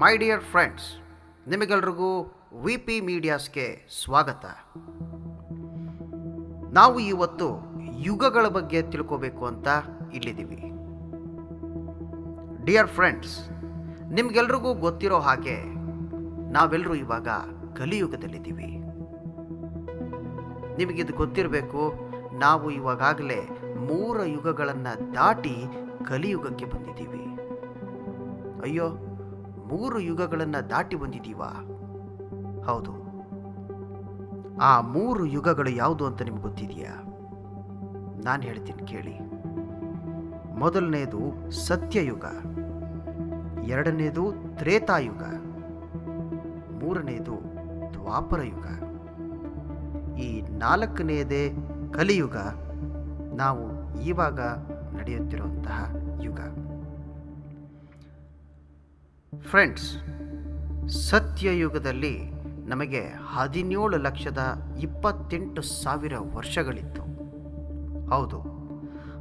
ಮೈ dear friends ನಿಮಗೆಲ್ರಿಗೂ V P ಮೀಡಿಯಾಸ್ಗೆ ಸ್ವಾಗತ. ನಾವು ಇವತ್ತು ಯುಗಗಳ ಬಗ್ಗೆ ತಿಳ್ಕೋಬೇಕು ಅಂತ ಇಲ್ಲಿದ್ದೀವಿ. ಡಿಯರ್ ಫ್ರೆಂಡ್ಸ್ ನಿಮಗೆಲ್ರಿಗೂ ಗೊತ್ತಿರೋ ಹಾಗೆ ನಾವೆಲ್ಲರೂ ಇವಾಗ ಕಲಿಯುಗದಲ್ಲಿದ್ದೀವಿ. ನಿಮಗಿದು ಗೊತ್ತಿರಬೇಕು, ನಾವು ಇವಾಗಲೇ ಮೂರ ಯುಗಗಳನ್ನು ದಾಟಿ ಕಲಿಯುಗಕ್ಕೆ ಬಂದಿದ್ದೀವಿ. ಅಯ್ಯೋ ಮೂರು ಯುಗಗಳನ್ನು ದಾಟಿ ಬಂದಿದ್ದೀವಾ ಹೌದು. ಆ ಮೂರು ಯುಗಗಳು ಯಾವುದು ಅಂತ ನಿಮ್ಗೆ ಗೊತ್ತಿದೆಯಾ? ನಾನು ಹೇಳ್ತೀನಿ ಕೇಳಿ. ಮೊದಲನೇದು ಸತ್ಯಯುಗ, ಎರಡನೇದು ತ್ರೇತಾಯುಗ, ಮೂರನೇದು ದ್ವಾಪರ ಯುಗ ಈ ನಾಲ್ಕನೆಯದೇ ಕಲಿಯುಗ ನಾವು ಇವಾಗ ನಡೆಯುತ್ತಿರುವಂತಹ ಯುಗ. ಫ್ರೆಂಡ್ಸ್ ಸತ್ಯಯುಗದಲ್ಲಿ ನಮಗೆ ಹದಿನೇಳು ಲಕ್ಷದ ಇಪ್ಪತ್ತೆಂಟು ಸಾವಿರ ವರ್ಷಗಳಿತ್ತು. ಹೌದು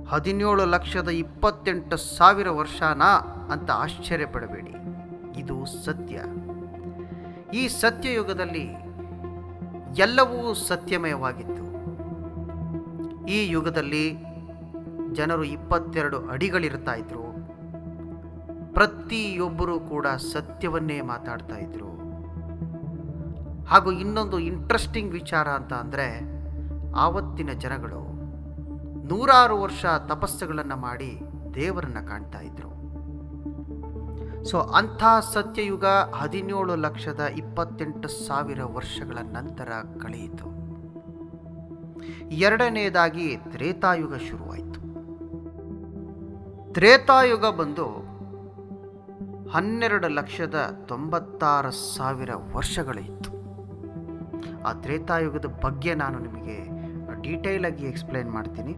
ಹದಿನೇಳು ಲಕ್ಷದ ಇಪ್ಪತ್ತೆಂಟು ಸಾವಿರ ವರ್ಷನಾ ಅಂತ ಆಶ್ಚರ್ಯಪಡಬೇಡಿ. ಇದು ಸತ್ಯ. ಈ ಸತ್ಯಯುಗದಲ್ಲಿ ಎಲ್ಲವೂ ಸತ್ಯಮಯವಾಗಿತ್ತು. ಈ ಯುಗದಲ್ಲಿ ಜನರು ಇಪ್ಪತ್ತೆರಡು ಅಡಿಗಳಿರ್ತಾ ಇದ್ರು. ಪ್ರತಿಯೊಬ್ಬರೂ ಕೂಡ ಸತ್ಯವನ್ನೇ ಮಾತಾಡ್ತಾ ಇದ್ರು. ಹಾಗೂ ಇನ್ನೊಂದು ಇಂಟ್ರೆಸ್ಟಿಂಗ್ ವಿಚಾರ ಅಂತ ಅಂದರೆ ಆವತ್ತಿನ ಜನಗಳು ನೂರಾರು ವರ್ಷ ತಪಸ್ಸುಗಳನ್ನು ಮಾಡಿ ದೇವರನ್ನು ಕಾಣ್ತಾ ಇದ್ರು. ಸೊ ಅಂಥ ಸತ್ಯಯುಗ ಹದಿನೇಳು ಲಕ್ಷದ ಇಪ್ಪತ್ತೆಂಟು ಸಾವಿರ ವರ್ಷಗಳ ನಂತರ ಕಳೆಯಿತು. ಎರಡನೆಯದಾಗಿ ತ್ರೇತಾಯುಗ ಶುರುವಾಯಿತು. ತ್ರೇತಾಯುಗ ಬಂದು ಹನ್ನೆರಡು ಲಕ್ಷದ ತೊಂಬತ್ತಾರು ಸಾವಿರ ವರ್ಷಗಳಿತ್ತು. ಆ ತ್ರೇತಾಯುಗದ ಬಗ್ಗೆ ನಾನು ನಿಮಗೆ ಡೀಟೇಲ್ ಆಗಿ ಎಕ್ಸ್ಪ್ಲೈನ್ ಮಾಡ್ತೀನಿ.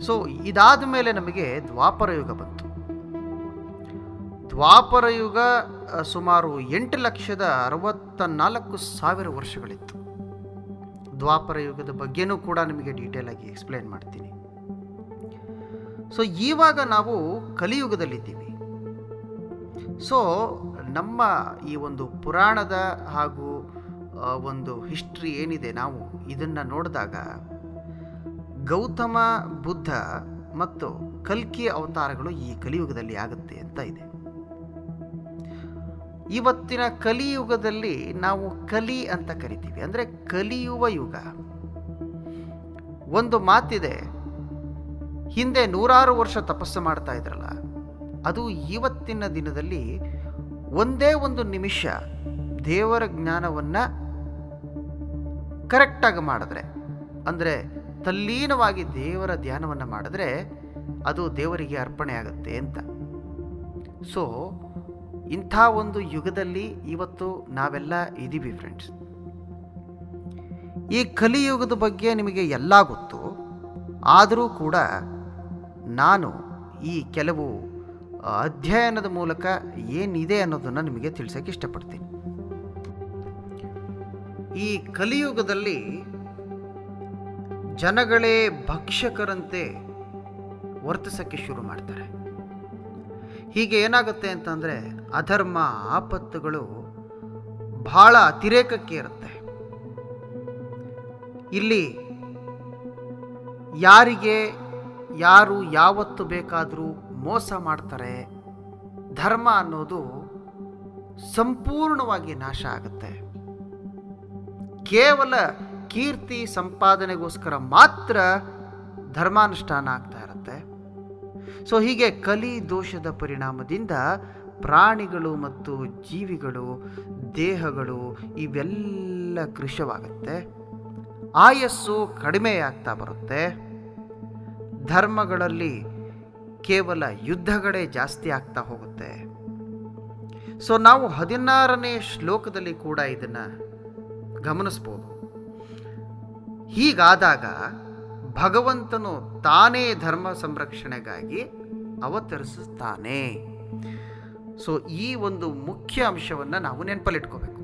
ಸೊ, ಇದಾದ ಮೇಲೆ ನಮಗೆ ದ್ವಾಪರ ಯುಗ ಬಂತು. ದ್ವಾಪರ ಯುಗ ಸುಮಾರು ಎಂಟು ಲಕ್ಷದ ಅರವತ್ತ ನಾಲ್ಕು ಸಾವಿರ ವರ್ಷಗಳಿತ್ತು. ದ್ವಾಪರ ಯುಗದ ಬಗ್ಗೆನೂ ಕೂಡ ನಿಮಗೆ ಡೀಟೇಲ್ ಆಗಿ ಎಕ್ಸ್ಪ್ಲೈನ್ ಮಾಡ್ತೀನಿ. ಸೊ ಇವಾಗ ನಾವು ಕಲಿಯುಗದಲ್ಲಿದ್ದೀವಿ. ಸೊ ನಮ್ಮ ಈ ಒಂದು ಪುರಾಣದ ಹಾಗೂ ಒಂದು ಹಿಸ್ಟ್ರಿ ಏನಿದೆ ನಾವು ಇದನ್ನು ನೋಡಿದಾಗ, ಗೌತಮ, ಬುದ್ಧ ಮತ್ತು ಕಲ್ಕಿ ಅವತಾರಗಳು ಈ ಕಲಿಯುಗದಲ್ಲಿ ಆಗುತ್ತೆ ಅಂತ ಇದೆ. ಇವತ್ತಿನ ಕಲಿಯುಗದಲ್ಲಿ ನಾವು ಕಲಿ ಅಂತ ಕರಿತೀವಿ. ಅಂದರೆ ಕಲಿಯುವ ಯುಗ. ಒಂದು ಮಾತಿದೆ, ಹಿಂದೆ ನೂರಾರು ವರ್ಷ ತಪಸ್ಸು ಮಾಡ್ತಾ ಇದ್ರಲ್ಲ ಅದು ಇವತ್ತಿನ ದಿನದಲ್ಲಿ ಒಂದೇ ಒಂದು ನಿಮಿಷ ದೇವರ ಜ್ಞಾನವನ್ನು ಕರೆಕ್ಟಾಗಿ ಮಾಡಿದ್ರೆ, ಅಂದರೆ ತಲ್ಲೀನವಾಗಿ ದೇವರ ಧ್ಯಾನವನ್ನು ಮಾಡಿದ್ರೆ ಅದು ದೇವರಿಗೆ ಅರ್ಪಣೆ ಆಗುತ್ತೆ ಅಂತ. ಸೊ ಇಂಥ ಒಂದು ಯುಗದಲ್ಲಿ ಇವತ್ತು ನಾವೆಲ್ಲ ಇದ್ದೀವಿ ಫ್ರೆಂಡ್ಸ್ ಈ ಕಲಿಯುಗದ ಬಗ್ಗೆ ನಿಮಗೆ ಎಲ್ಲ ಗೊತ್ತು. ಆದರೂ ಕೂಡ ನಾನು ಈ ಕೆಲವು ಅಧ್ಯಯನದ ಮೂಲಕ ಏನಿದೆ ಅನ್ನೋದನ್ನು ನಿಮಗೆ ತಿಳಿಸೋಕೆ ಇಷ್ಟಪಡ್ತೀನಿ. ಈ ಕಲಿಯುಗದಲ್ಲಿ ಜನಗಳೇ ಭಕ್ಷಕರಂತೆ ವರ್ತಿಸೋಕ್ಕೆ ಶುರು ಮಾಡ್ತಾರೆ. ಹೀಗೆ ಏನಾಗುತ್ತೆ ಅಂತಂದರೆ ಅಧರ್ಮ, ಆಪತ್ತುಗಳು ಬಹಳ ಅತಿರೇಕಕ್ಕೆ ಇರುತ್ತೆ. ಇಲ್ಲಿ ಯಾರಿಗೆ, ಯಾರು ಯಾವತ್ತು ಬೇಕಾದರೂ ಮೋಸ ಮಾಡ್ತಾರೆ, ಧರ್ಮ ಅನ್ನೋದು ಸಂಪೂರ್ಣವಾಗಿ ನಾಶ ಆಗುತ್ತೆ. ಕೇವಲ ಕೀರ್ತಿ ಸಂಪಾದನೆಗೋಸ್ಕರ ಮಾತ್ರ ಧರ್ಮಾನುಷ್ಠಾನ ಆಗ್ತಾ ಇರುತ್ತೆ. ಸೊ ಹೀಗೆ ಕಲಿ ದೋಷದ ಪರಿಣಾಮದಿಂದ ಪ್ರಾಣಿಗಳು ಮತ್ತು ಜೀವಿಗಳು, ದೇಹಗಳು ಇವೆಲ್ಲ ಕೃಶವಾಗುತ್ತೆ. ಆಯಸ್ಸು ಕಡಿಮೆಯಾಗ್ತಾ ಬರುತ್ತೆ. ಧರ್ಮಗಳಲ್ಲಿ ಕೇವಲ ಯುದ್ಧಗಳೇ ಜಾಸ್ತಿ ಆಗ್ತಾ ಹೋಗುತ್ತೆ. ಸೊ ನಾವು ಹದಿನಾರನೇ ಶ್ಲೋಕದಲ್ಲಿ ಕೂಡ ಇದನ್ನು ಗಮನಿಸ್ಬೋದು. ಹೀಗಾದಾಗ ಭಗವಂತನು ತಾನೇ ಧರ್ಮ ಸಂರಕ್ಷಣೆಗಾಗಿ ಅವತರಿಸುತ್ತಾನೆ. ಸೊ ಈ ಒಂದು ಮುಖ್ಯ ಅಂಶವನ್ನು ನಾವು ನೆನಪಲ್ಲಿಟ್ಕೋಬೇಕು.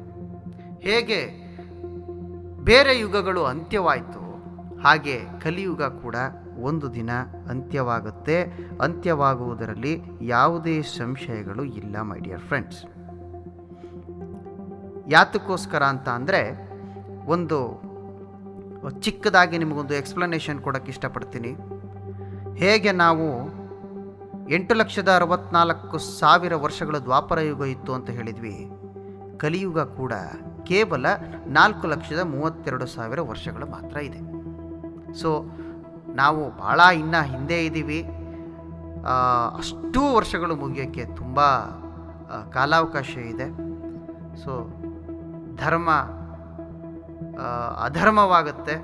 ಹೇಗೆ? ಬೇರೆ ಯುಗಗಳು ಅಂತ್ಯವಾಯಿತು, ಹಾಗೆ ಕಲಿಯುಗ ಕೂಡ ಒಂದು ದಿನ ಅಂತ್ಯವಾಗುತ್ತೆ. ಅಂತ್ಯವಾಗುವುದರಲ್ಲಿ ಯಾವುದೇ ಸಂಶಯಗಳು ಇಲ್ಲ ಮೈ ಡಿಯರ್ ಫ್ರೆಂಡ್ಸ್ ಯಾತಕ್ಕೋಸ್ಕರ ಅಂತ ಅಂದರೆ, ಒಂದು ಚಿಕ್ಕದಾಗಿ ನಿಮಗೊಂದು ಎಕ್ಸ್ಪ್ಲನೇಷನ್ ಕೊಡೋಕ್ಕೆ ಇಷ್ಟಪಡ್ತೀನಿ. ಹೇಗೆ ನಾವು ಎಂಟು ಲಕ್ಷದ ಅರವತ್ನಾಲ್ಕು ಸಾವಿರ ವರ್ಷಗಳ ದ್ವಾಪರ ಯುಗ ಇತ್ತು ಅಂತ ಹೇಳಿದ್ವಿ. ಕಲಿಯುಗ ಕೂಡ ಕೇವಲ ನಾಲ್ಕು ಲಕ್ಷದ ಮೂವತ್ತೆರಡು ಸಾವಿರ ವರ್ಷಗಳು ಮಾತ್ರ ಇದೆ. ಸೊ ನಾವು ಭಾಳ ಇನ್ನು ಹಿಂದೆ ಇದ್ದೀವಿ. ಅಷ್ಟು ವರ್ಷಗಳು ಮುಗಿಯೋಕ್ಕೆ ತುಂಬ ಕಾಲಾವಕಾಶ ಇದೆ. ಸೊ ಧರ್ಮ ಅಧರ್ಮವಾಗುತ್ತೆ.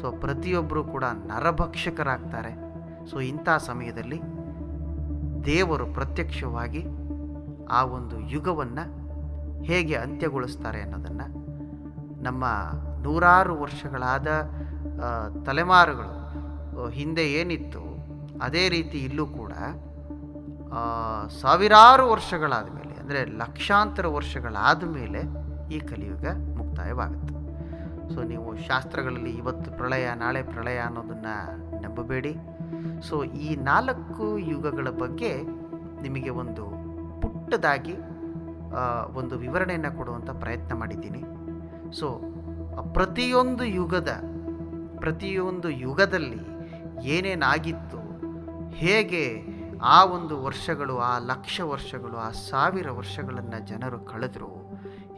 ಸೊ ಪ್ರತಿಯೊಬ್ಬರು ಕೂಡ ನರಭಕ್ಷಕರಾಗ್ತಾರೆ. ಸೊ ಇಂಥ ಸಮಯದಲ್ಲಿ ದೇವರು ಪ್ರತ್ಯಕ್ಷವಾಗಿ ಆ ಒಂದು ಯುಗವನ್ನು ಹೇಗೆ ಅಂತ್ಯಗೊಳಿಸ್ತಾರೆ ಅನ್ನೋದನ್ನು ನಮ್ಮ ನೂರಾರು ವರ್ಷಗಳಾದ ತಲೆಮಾರುಗಳು ಹಿಂದೆ ಏನಿತ್ತು, ಅದೇ ರೀತಿ ಇಲ್ಲೂ ಕೂಡ ಸಾವಿರಾರು ವರ್ಷಗಳಾದ ಮೇಲೆ, ಅಂದರೆ ಲಕ್ಷಾಂತರ ವರ್ಷಗಳಾದ ಮೇಲೆ ಈ ಕಲಿಯುಗ ಮುಕ್ತಾಯವಾಗುತ್ತೆ. ಸೊ ನೀವು ಶಾಸ್ತ್ರಗಳಲ್ಲಿ ಇವತ್ತು ಪ್ರಳಯ, ನಾಳೆ ಪ್ರಳಯ ಅನ್ನೋದನ್ನು ನಂಬಬೇಡಿ. ಸೊ ಈ ನಾಲ್ಕು ಯುಗಗಳ ಬಗ್ಗೆ ನಿಮಗೆ ಒಂದು ಪುಟ್ಟದಾಗಿ ಒಂದು ವಿವರಣೆಯನ್ನು ಕೊಡುವಂಥ ಪ್ರಯತ್ನ ಮಾಡಿದ್ದೀನಿ. ಸೊ ಪ್ರತಿಯೊಂದು ಯುಗದ, ಪ್ರತಿಯೊಂದು ಯುಗದಲ್ಲಿ ಏನೇನಾಗಿತ್ತು, ಹೇಗೆ ಆ ಒಂದು ವರ್ಷಗಳು, ಆ ಲಕ್ಷ ವರ್ಷಗಳು, ಆ ಸಾವಿರ ವರ್ಷಗಳನ್ನು ಜನರು ಕಳೆದರು,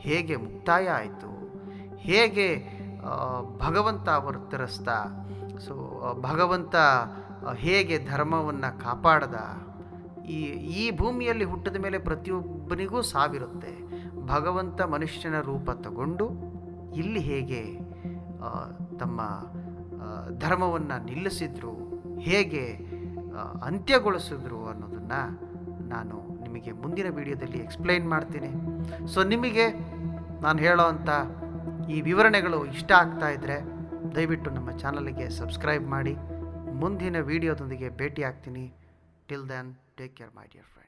ಹೇಗೆ ಮುಕ್ತಾಯ ಆಯಿತು, ಹೇಗೆ ಭಗವಂತ ಅವರು ತಿರಸ್ತಾ, ಸೊ ಭಗವಂತ ಹೇಗೆ ಧರ್ಮವನ್ನು ಕಾಪಾಡ್ದ, ಈ ಈ ಭೂಮಿಯಲ್ಲಿ ಹುಟ್ಟಿದ ಮೇಲೆ ಪ್ರತಿಯೊಬ್ಬನಿಗೂ ಸಾವಿರುತ್ತೆ. ಭಗವಂತ ಮನುಷ್ಯನ ರೂಪ ತಗೊಂಡು, ಇಲ್ಲಿ ಹೇಗೆ ತಮ್ಮ ಧರ್ಮವನ್ನು ನಿಲ್ಲಿಸಿದ್ರು, ಹೇಗೆ ಅಂತ್ಯಗೊಳಿಸಿದ್ರು ಅನ್ನೋದನ್ನು ನಾನು ನಿಮಗೆ ಮುಂದಿನ ವಿಡಿಯೋದಲ್ಲಿ ಎಕ್ಸ್ಪ್ಲೈನ್ ಮಾಡ್ತೀನಿ. ಸೊ ನಿಮಗೆ ನಾನು ಹೇಳೋವಂಥ ಈ ವಿವರಣೆಗಳು ಇಷ್ಟ ಆಗ್ತಾ ಇದ್ದರೆ ದಯವಿಟ್ಟು ನಮ್ಮ ಚಾನಲ್ಗೆ ಸಬ್ಸ್ಕ್ರೈಬ್ ಮಾಡಿ. ಮುಂದಿನ ವಿಡಿಯೋದೊಂದಿಗೆ ಭೇಟಿ ಆಗ್ತೀನಿ till then take care my dear friends